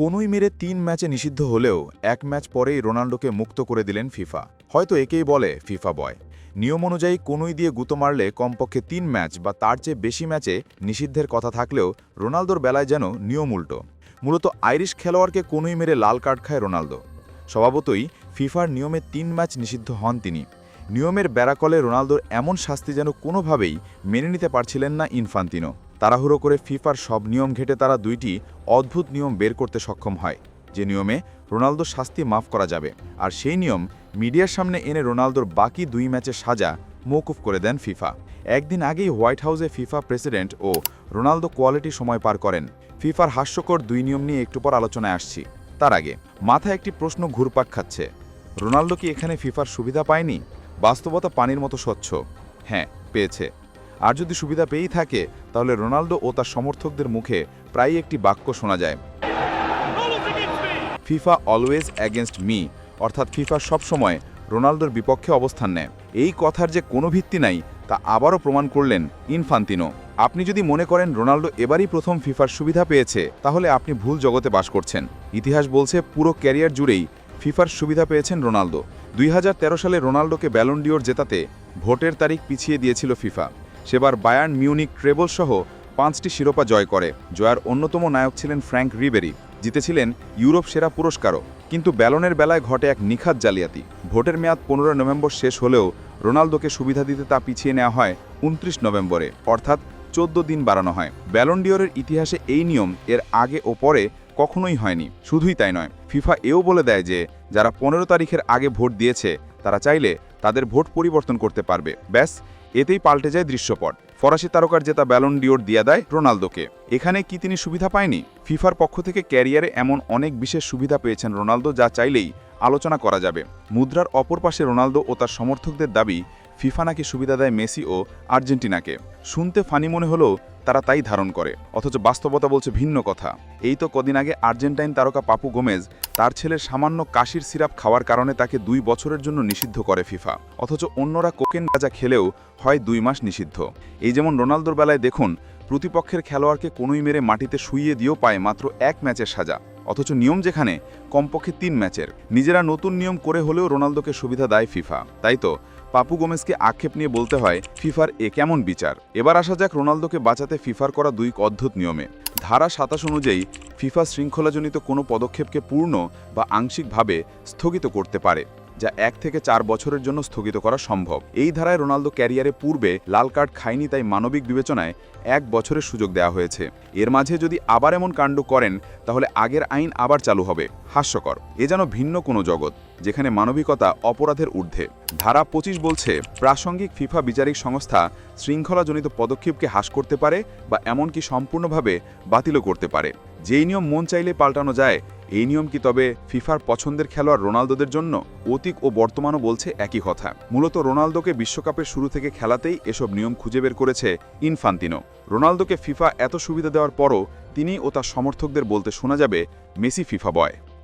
কোনোই মেরে তিন ম্যাচে নিষিদ্ধ হলেও এক ম্যাচ পরেই রোনাল্ডোকে মুক্ত করে দিলেন ফিফা। হয়তো একেই বলে ফিফা বয়। নিয়ম অনুযায়ী কোনোই দিয়ে গুঁতো মারলে কমপক্ষে তিন ম্যাচ বা তার চেয়ে বেশি ম্যাচে নিষিদ্ধের কথা থাকলেও রোনালদোর বেলায় যেন নিয়ম উল্টো। মূলত আইরিশ খেলোয়াড়কে কোনোই মেরে লাল কার্ড খায় রোনালদো স্বভাবতই ফিফার নিয়মে তিন ম্যাচ নিষিদ্ধ হন তিনি। নিয়মের ব্যারাকলে রোনালদোর এমন শাস্তি যেন কোনোভাবেই মেনে নিতে পারছিলেন না ইনফান্তিনো। তাড়াহুড়ো করে ফিফার সব নিয়ম ঘেটে তারা দুইটি অদ্ভুত নিয়ম বের করতে সক্ষম হয়, যে নিয়মে রোনালদোর শাস্তি মাফ করা যাবে। আর সেই নিয়ম মিডিয়ার সামনে এনে রোনালদোর বাকি দুই ম্যাচের সাজা মৌকুফ করে দেন ফিফা। একদিন আগেই হোয়াইট হাউসে ফিফা প্রেসিডেন্ট ও রোনালদো কোয়ালিটি সময় পার করেন। ফিফার হাস্যকর দুই নিয়ম নিয়ে একটু পর আলোচনায় আসছি। তার আগে, মাথায় একটি প্রশ্ন ঘুরপাক খাচ্ছে। রোনালদো কি এখানে ফিফার সুবিধা পায়নি? বাস্তবতা পানির মতো স্বচ্ছ। হ্যাঁ পেয়েছে। আর যদি সুবিধা পেয়েই থাকে তাহলে রোনালদো ও তার সমর্থকদের মুখে প্রায়ই একটি বাক্য শোনা যায়। ফিফা অলওয়েজ অ্যাগেনস্ট মি অর্থাৎ ফিফা সবসময় রোনালদোর বিপক্ষে অবস্থান নেয়। এই কথার যে কোনো ভিত্তি নাই, তা আবারও প্রমাণ করলেন ইনফান্তিনো। আপনি যদি মনে করেন রোনালদো এবারই প্রথম ফিফার সুবিধা পেয়েছে, তাহলে আপনি ভুল জগতে বাস করছেন। ইতিহাস বলছে পুরো ক্যারিয়ার জুড়েই ফিফার সুবিধা পেয়েছেন রোনালদো। দুই হাজার তেরো সালে রোনালদোকে ব্যালন্ডিওর জেতাতে ভোটের তারিখ পিছিয়ে দিয়েছিল ফিফা। সেবার বায়ার্ন মিউনিক ট্রেবল সহ পাঁচটি শিরোপা জয় করে। জয়ার অন্যতম নায়ক ছিলেন ফ্র্যাঙ্ক রিবেরি। জিতেছিলেন ইউরোপ সেরা পুরস্কারও। কিন্তু ব্যালনের বেলায় ঘটে এক নিখাত জালিয়াতি। ভোটের মেয়াদ পনেরো নভেম্বর শেষ হলেও রোনালদোকে সুবিধা দিতে তা পিছিয়ে নেওয়া হয় উনত্রিশ নভেম্বরে। অর্থাৎ চোদ্দ দিন বাড়ানো হয়। ব্যালন্ডিওরের ইতিহাসে এই নিয়ম এর আগে ও পরে কখনোই হয়নি। শুধুই তাই নয়। ফিফা এও বলে দেয় যে, যারা পনেরো তারিখের আগে ভোট দিয়েছে, তারা চাইলে তাদের ভোট পরিবর্তন করতে পারবে। ব্যাস, এতেই পাল্টে যায় দৃশ্যপট। ফরাসি তারকার জেতা ব্যালন ডিওর দিয়ে দেয় রোনালদোকে। এখানে কি তিনি সুবিধা পায়নি? ফিফার পক্ষ থেকে ক্যারিয়ারে এমন অনেক বিশেষ সুবিধা পেয়েছেন রোনালদো, যা চাইলেই আলোচনা করা যাবে। মুদ্রার অপর পাশে রোনালদো ও তার সমর্থকদের দাবি ফিফা নাকি সুবিধা দেয় মেসি ও আর্জেন্টিনাকে। শুনতে ফানি মনে হলেও তারা তাই ধারণ করে, অথচ বাস্তবতা বলছে ভিন্ন কথা। এই তো কদিন আগে আর্জেন্টাইন তারকা পাপু গোমেজ তার ছেলের সামান্য কাশির সিরাপ খাওয়ার কারণে তাকে দুই বছরের জন্য নিষিদ্ধ করে ফিফা। অথচ অন্যরা কোকেন গাজা খেলেও হয় দুই মাস নিষিদ্ধ। এই যেমন রোনালদোর বেলায় দেখুন, প্রতিপক্ষের খেলোয়াড়কে কোনোই মেরে মাটিতে শুইয়ে দিয়েও পায় মাত্র এক ম্যাচের সাজা। অথচ নিয়ম যেখানে, কমপক্ষে তিন ম্যাচের। নিজেরা নতুন নিয়ম করে হলেও রোনালদোকে সুবিধা দেয় ফিফা। তাই তো পাপু গোমেজকে আক্ষেপ নিয়ে বলতে হয়, ফিফার এ কেমন বিচার? এবার আসা যাক রোনালদোকে বাঁচাতে ফিফার করা দুই অদ্ভুত নিয়মে। ধারা সাতাশ অনুযায়ী, ফিফা শৃঙ্খলাজনিত কোনো পদক্ষেপকে পূর্ণ বা আংশিকভাবে স্থগিত করতে পারে। যা এক থেকে চার বছরের জন্য স্থগিত করা সম্ভব। এই ধারায় রোনালদো ক্যারিয়ারে পূর্বে লাল কার্ড খায়নি তাই মানবিক বিবেচনায় এক বছরের সুযোগ দেওয়া হয়েছে। এর মাঝে যদি আবার এমন কাণ্ড করেন, তাহলে আগের আইন আবার চালু হবে। হাস্যকর। এ যেন ভিন্ন কোনো জগৎ, যেখানে মানবিকতা অপরাধের ঊর্ধ্বে। ধারা পঁচিশ বলছে, প্রাসঙ্গিক ফিফা বিচারিক সংস্থা শৃঙ্খলাজনিত পদক্ষেপকে হ্রাস করতে পারে বা এমনকি সম্পূর্ণভাবে বাতিলও করতে পারে। যেই নিয়ম মন চাইলে পাল্টানো যায় এই নিয়ম কি তবে ফিফার পছন্দের খেলোয়াড় রোনালদোদের জন্য? অতীক ও বর্তমানও বলছে একই কথা। মূলত রোনালদোকে বিশ্বকাপের শুরু থেকে খেলাতেই এসব নিয়ম খুঁজে বের করেছে ইনফান্তিনো। রোনালদোকে ফিফা এত সুবিধা দেওয়ার পরও তিনি ও তার সমর্থকদের বলতে শোনা যাবে, মেসি ফিফা বয়।